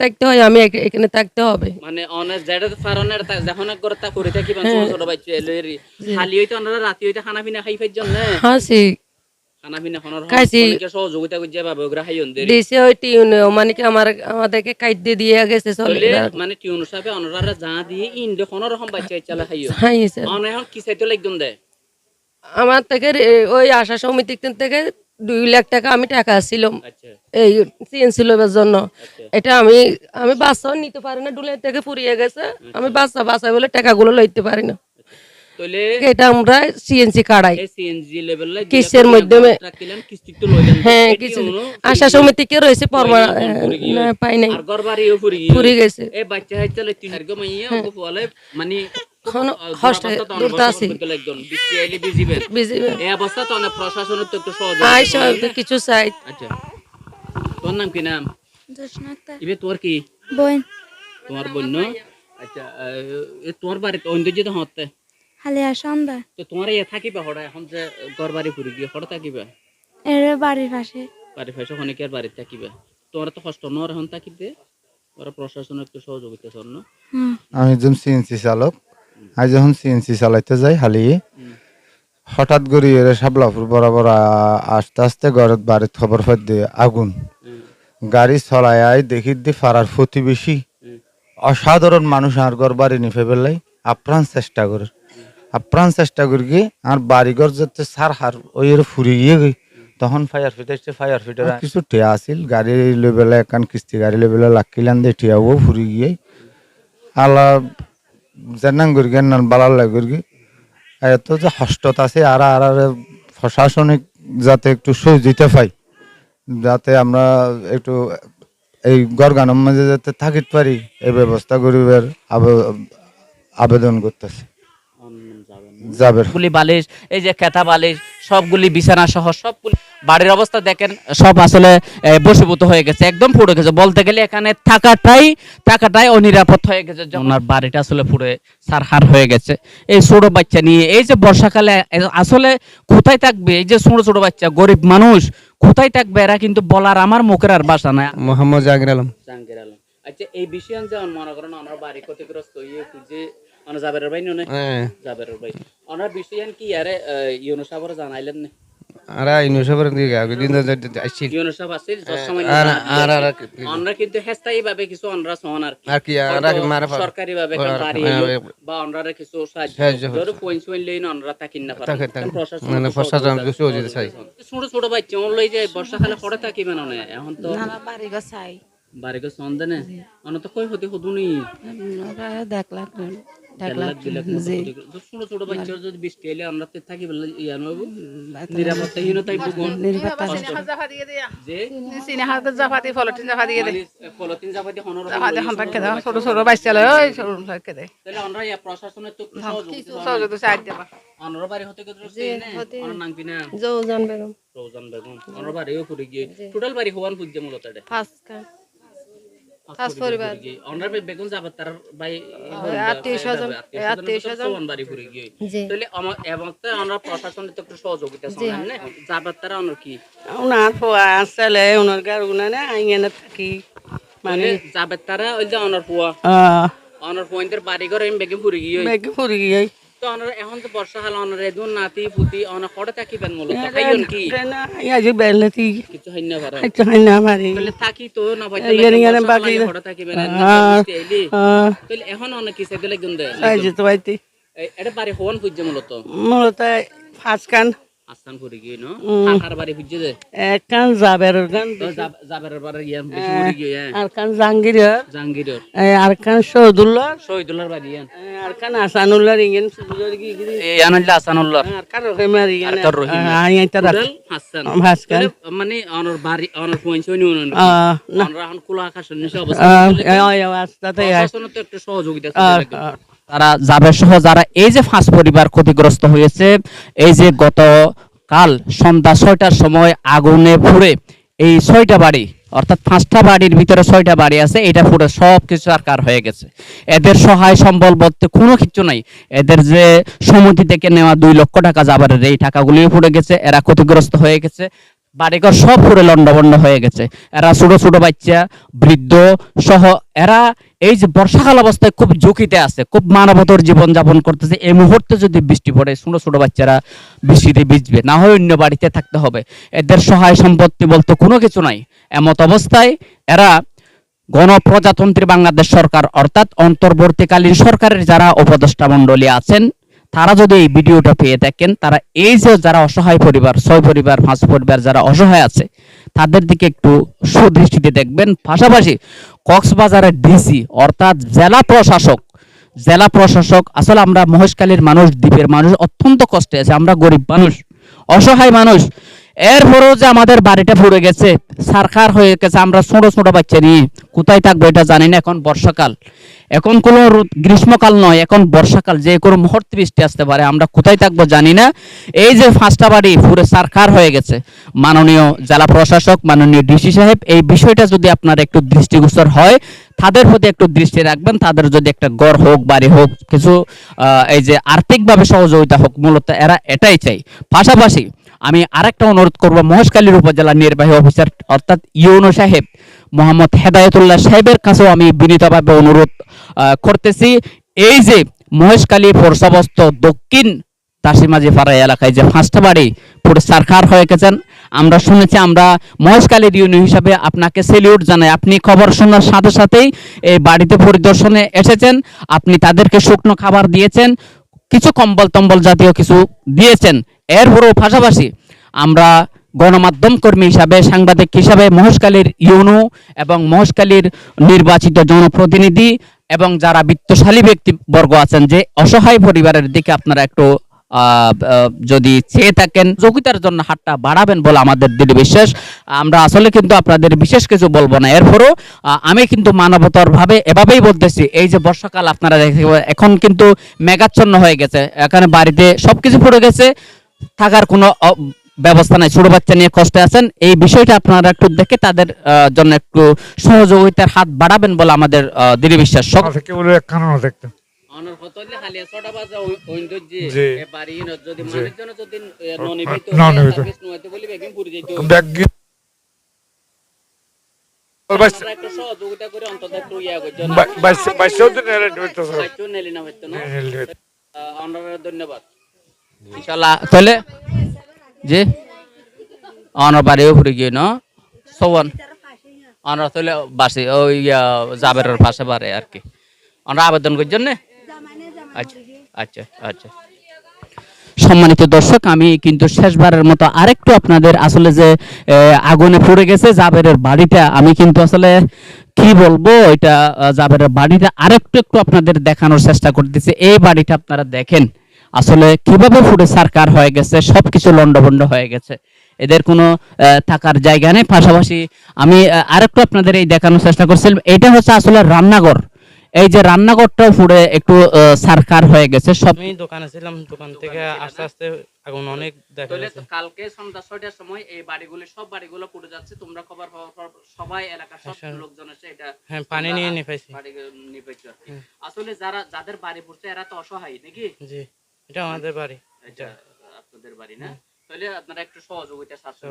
থাকতে হয় আমি এখ- এখানে থাকতে হবে। মানে অনেক যেটা ফারনের যখন করে তা করে থাকি মানে ছোট ছোট বাচ্চা এলেরি খালি হইতে রাতি হইতে খানা পিনা খাই ফাইজ জন্য হাসি খানা পিনা খনর খাইছি। অনেকে সহযোগিতা ওগুলা খাই অন্ধের দিছে ওই টিউনেও মানে কি আমার আমাদেরকে কাইতে দিয়ে গেছে চলে। মানে টিউন সাহেব অনারা যা দিয়ে ইন্ডে খনর রকম বাচ্চা চালা খাইও। হাইছে অনে এখন কি চাইতে লাগদম দে? আমার থেকে ওই আশা সমিতি থেকে দুই লাখ টাকা আমি টাকা আচ্ছা। এই সিএনসি লোভের জন্য। এটা আমি আমি বাচ্চাও নিতে পারি না ডুলের থেকে ফুরিয়ে গেছে। আমি বাচ্চা বাচ্চা বলে টাকাগুলো লইতে পারি না। এটা আমরা সিএনসি কাড়াই। মাধ্যমে? হ্যাঁ কিছু রয়েছে পরমা পাই নাই। ফুরি গেছে। ওকে বলে মানে এখন হস্ট এই অবস্থা তো অনেক প্রশাসনের তো একটু সহজ কিছু চাই। আচ্ছা। তোর নাম কি নাম? জোসনাক্তা ইবে তোর কি? বইন তোমার বোন আচ্ছা এ তোর বাড়িতে অন্য যেতে হতে হালিয়া সন্ধ্যা। তো তোমার ইয়ে থাকিবে হড়া এখন যে ঘর বাড়ি ফুরি গিয়ে হড়া থাকিবে? এর বাড়ির পাশে। বাড়ি ফাইসা অনেকের বাড়িতে থাকিবে? তোমার তো কষ্ট নর এখন থাকিতে? ওরা প্রশাসন একটু সহযোগিতা আমি একজন সিএনসি চালক। আজ যখন সিএনসি চালাইতে যাই হালিয়ে হঠাৎ করে এর সাবলাপুর বরাবর আস্তে আস্তে ঘরের বাড়ির খবর পাই দিয়ে আগুন। গাড়ি চলাই আই দেখি দি ফারার প্রতিবেশী অসাধারণ মানুষ আর ঘর বাড়ি নিফে পেলাই আপ্রাণ চেষ্টা করে। আপ্রাণ চেষ্টা করি গিয়ে আর বাড়িঘর যাতে সার হার ওই ফুরি গিয়ে গই। তখন ফায়ার ফিটাইছে ফায়ার ফিটার কিছু টিয়া আছিল, গাড়ি লই বেলা একান কিস্তি গাড়ি লই বেলা লাকিলান দিয়ে টিয়াও ফুরি গিয়ে। আলা জেনাং করি গেন বালার লাগে এত যে হস্তত আছে, আর আর আর প্রশাসনিক যাতে একটু সহযোগিতা পাই, যাতে আমরা একটু এই গরগানের মাঝে যাতে থাকিতে পারি, এই ব্যবস্থা করিবার আবে- আবেদন করতেছি। সবগুলি বালিশ এই যে খেতা বালিশ সবগুলি বিছানা সহ সবগুলি বাড়ির অবস্থা দেখেন সব আসলে এ, বশীভূত হয়ে গেছে একদম পুড়ে গেছে। বলতে গেলে এখানে থাকাটাই থাকাটাই অনিরাপদ হয়ে গেছে ওনার বাড়িটা আসলে পুরো সারহার হয়ে গেছে। এই ছোট বাচ্চা নিয়ে এই যে বর্ষাকালে আসলে কোথায় থাকবে? এই যে ছোট ছোট বাচ্চা গরিব মানুষ কোথায় থাকবে? এরা কিন্তু বলার আমার মুখের আর বাসা না। মোহাম্মদ জাহাঙ্গীর আলম। জাহাঙ্গীর আলম। আচ্ছা এই বিষয়ে যেমন মনে করেন আমার বাড়ি ক্ষতিগ্রস্ত ইয়ে খুঁজে মানে জাবের ভাই নে হ্যাঁ জাবের ভাই ওনার বিষয়ে কি আরে ইউনো সাহেবের জানাইলেন না আর ইউনিভার্সিটির দিকে আগে দিন আসছি ইউনো সাহেব আছে যত সময় আর আর আর আমরা কিন্তু হেস্তাই ভাবে কিছু অনরা সন আর কি আর কি আর মারা সরকারি ভাবে এলো বা অনরা কিছু সাহায্য ধরো পয়েন্ট পয়েন্ট লেন অনরা থাকি না পারে থাকে, থাকে। প্রশাসন মানে প্রশাসন সহযোগিতা- সহযোগিতা চাই। ছোট ছোট বাচ্চা ওন লই যে বর্ষাকালে পড়ে থাকিবে না না, এখন তো বাড়ি গছাই বাড়িকে সন দেনে অন তো কই হতে হদুনি দেখলাম দেড় লাখ, দুই লাখ মতো ক্ষতি- তো ছোট ছোট বাচ্চার যদি বৃষ্টি এলে আমরা তো থাকি বলে ইয়া নব নিরাপত্তাহীনতাই ভুগুন যে? চিনি হাতে জাফাতি ফলটিন জাফা দিয়ে দে। পলিথিন জাপাতি হনর জাফা দিয়ে হন্তাক খেদে ছোট ছোট বাচ্চা লয় ওই ছোট ছোট খেদে তাহলে আমরা ইয়া প্রশাসনের তো সহযোগ সাহায্য দেবা অনর বাড়ি হতে কত অনর নাং। পিনা জৌজান বেগম। রোজান বেগম অনর বাড়িও ফুরি গিয়ে। টোটাল বাড়ি হওয়ান পুজে মূলত এটা ফাঁস পরিবার। অনর বেগম যাবে তার ভাই আত্মীয় স্বজন, আত্মীয় স্বজন। বাড়ি ফুরি গিয়ে। তাহলে এবং তো আমরা প্রশাসনের তো একটু সহযোগিতা সমান না? যাবে তারা অনর কি? উনার ফুয়া আসলে উনার গার উনানে আইনে থাকি। মানে যাবে তারা ওই যে অনর পুয়া। অনর পয়েন্টের বাড়ি ঘর বেগম ফুরি গিয়ে। বেগে গিয়ে। তো অনর এখন তো বর্ষাকাল অনর এদুন নাতি পুতি অনর কড়ে থাকিবেন মূলত। খাইয়ন কি? না ইয়াজি বেলতি কিছু হাইন না পারে না মারি তাহলে থাকি তো না ভাই বাকি কড়ে থাকিবেন এখন অন কিছু দিলে গুন্দে? তো বাইতি এটা বাড়ি হওয়ান পুজো মূলত। মূলত ফাঁসকান আস্তান ফুরি গিয়ে ন? উম। বাড়ি দে একখান জাবের গান যাবের বাড়ি ইয়া বেশি ফুরি গিয়ে আর খান জাহাঙ্গীর জাহাঙ্গীরের। আর খান শহীদুল্লাহ শহীদুল্লাহর বাড়ি ইয়ান আর খান আসানুল্লাহ ইঙ্গেন এই আসানুল্লাহ আর কার রহিমার ইঙ্গেন আর কার রহিমা। আই হাসান। হাসকান মানে অনর বাড়ি অনর পয়েন্ট হইনি না। অনরা এখন কুলা আকাশের নিচে অবস্থা। তো একটু সহযোগিতা তারা জাবের সহ যারা এই যে ফাঁস পরিবার ক্ষতিগ্রস্ত হয়েছে, এই যে গত কাল সন্ধ্যা ছয়টার সময় আগুনে পুড়ে এই ছয়টা বাড়ি, অর্থাৎ পাঁচটা বাড়ির ভিতরে ছয়টা বাড়ি আছে, এটা পুরো সব কিছু আর কার হয়ে গেছে। এদের সহায় সম্বল বলতে কোনো কিছু নাই। এদের যে সমিতি থেকে নেওয়া দুই লক্ষ টাকা যাবারের এই টাকাগুলিও পড়ে গেছে, এরা ক্ষতিগ্রস্ত হয়ে গেছে। বাড়িঘর সব পুরো লন্ডভন্ড হয়ে গেছে। এরা ছোট ছোট বাচ্চা, বৃদ্ধ সহ এরা এই যে বর্ষাকাল অবস্থায় খুব ঝুঁকিতে আছে, খুব মানবতর জীবন যাপন করতেছে। এই মুহূর্তে যদি বৃষ্টি পড়ে, ছোট ছোট বাচ্চারা বৃষ্টিতে ভিজবে। না হয় অন্য বাড়িতে থাকতে হবে। এদের সহায় সম্পত্তি বলতে কোনো কিছু নাই। এমত অবস্থায় এরা গণপ্রজাতন্ত্রী বাংলাদেশ সরকার, অর্থাৎ অন্তর্বর্তীকালীন সরকারের যারা উপদেষ্টা মণ্ডলী আছেন তারা যদি এই ভিডিওটা পেয়ে থাকেন তারা এই যে যারা অসহায় পরিবার, ছয় পরিবার, পাঁচ পরিবার যারা অসহায় আছে, তাদের দিকে একটু সুদৃষ্টিতে দেখবেন। পাশাপাশি কক্সবাজারের ডিসি, অর্থাৎ জেলা প্রশাসক জেলা প্রশাসক, আসলে আমরা মহেশখালীর মানুষ, দ্বীপের মানুষ, অত্যন্ত কষ্টে আছে, আমরা গরিব মানুষ, অসহায় মানুষ। এরপরেও যে আমাদের বাড়িটা পুড়ে গেছে সারকার হয়ে গেছে, আমরা ছোট ছোট বাচ্চা নিয়ে কোথায় থাকব এটা জানি না, এখন বর্ষাকাল। এখন কোনো গ্রীষ্মকাল নয়, এখন বর্ষাকাল, যে কোনো মুহূর্তে বৃষ্টি আসতে পারে, আমরা কোথায় থাকব জানি না। এই যে পাঁচটা বাড়ি, পুরো সারকার হয়ে গেছে। মাননীয় জেলা প্রশাসক, মাননীয় ডিসি সাহেব, এই বিষয়টা যদি আপনার একটু দৃষ্টিগোচর হয়, তাদের প্রতি একটু দৃষ্টি রাখবেন, তাদের যদি একটা গড় হোক, বাড়ি হোক, কিছু এই যে আর্থিকভাবে সহযোগিতা হোক, মূলত এরা এটাই চাই। পাশাপাশি আমি আরেকটা অনুরোধ করব মহেশখালীর উপজেলা নির্বাহী অফিসার অর্থাৎ ইউনো সাহেব, মোহাম্মদ হেদায়তুল্লাহ সাহেবের কাছেও আমি বিনীতভাবে অনুরোধ করতেছি। এই যে মহেশখালী পৌরসভস্ত দক্ষিণ তাসিমাজি পাড়া এলাকায় যে পাঁচটা বাড়ি পুরো সারকার হয়ে গেছেন, আমরা শুনেছি আমরা মহেশখালীর ইউনি হিসাবে আপনাকে সেলিউট জানাই। আপনি খবর শোনার সাথে সাথেই এই বাড়িতে পরিদর্শনে এসেছেন, আপনি তাদেরকে শুকনো খাবার দিয়েছেন, কিছু কম্বল টম্বল জাতীয় কিছু দিয়েছেন। এরপরও পাশাপাশি আমরা গণমাধ্যম কর্মী হিসাবে, সাংবাদিক হিসাবে মহেশখালীর ইউনু এবং মহেশখালীর নির্বাচিত জনপ্রতিনিধি এবং যারা বিত্তশালী ব্যক্তিবর্গ আছেন যে অসহায় পরিবারের দিকে আপনারা একটু যদি চেয়ে থাকেন, যোগিতার জন্য হাতটা বাড়াবেন বলে আমাদের দৃঢ় বিশ্বাস। আমরা আসলে কিন্তু আপনাদের বিশেষ কিছু বলব না। এরপরও আমি কিন্তু মানবতর ভাবে এভাবেই বলতেছি, এই যে বর্ষাকাল আপনারা দেখতে এখন কিন্তু মেঘাচ্ছন্ন হয়ে গেছে। এখানে বাড়িতে সবকিছু পড়ে গেছে। থাকার কোনো ব্যবস্থা নাই। ছোট বাচ্চা নিয়ে কষ্টে আছেন। এই বিষয়টা আপনারা একটু দেখে তাদের জন্য একটু সহযোগিতার হাত বাড়াবেন বলে আমাদের দৃঢ় বিশ্বাস। ধন্যবাদ। তাহলে জি ঘুরে গিয়ে, ন? সবন। তাহলে বাসে, ওই পাশে আর কি। আবেদন আচ্ছা আচ্ছা আচ্ছা। সম্মানিত দর্শক, আমি কিন্তু শেষবারের মতো আরেকটু আপনাদের আসলে যে আগুনে পড়ে গেছে জাবেরের বাড়িটা, আমি কিন্তু আসলে কি বলব, এটা জাবেরের বাড়িটা আরেকটু একটু আপনাদের দেখানোর চেষ্টা করতেছি। এই বাড়িটা আপনারা দেখেন। আসলে কীভাবে পুরো সারকার হয়ে গেছে সবকিছু লন্ডভন্ড হয়ে গেছে। এদের কোনো থাকার জায়গা নেই। পাশাপাশি আমি আরেকটু আপনাদের এই দেখানোর চেষ্টা করছিলাম। এটা হচ্ছে আসলে রান্নাঘর। এই যে রান্নাঘরটাও পুরো একটু সারকার হয়ে গেছে। সব আমি দোকানে ছিলাম দোকান থেকে আস্তে আস্তে আগুন অনেক দেখা তো কালকে সন্ধ্যা ছয়টার সময় এই বাড়িগুলো সব বাড়িগুলো পুড়ে যাচ্ছে। তোমরা খবর পাওয়ার পর সবাই এলাকার সব হ্যাঁ, লোকজন এসে এটা হ্যাঁ পানি নিয়ে নিয়ে বাড়ি আর আসলে যারা যাদের বাড়ি পড়ছে এরা তো অসহায় নাকি? জি। এটা আমাদের বাড়ি এটা। আপনাদের বাড়ি না? তাহলে আপনারা একটু সহযোগিতা স্বাস্থ্য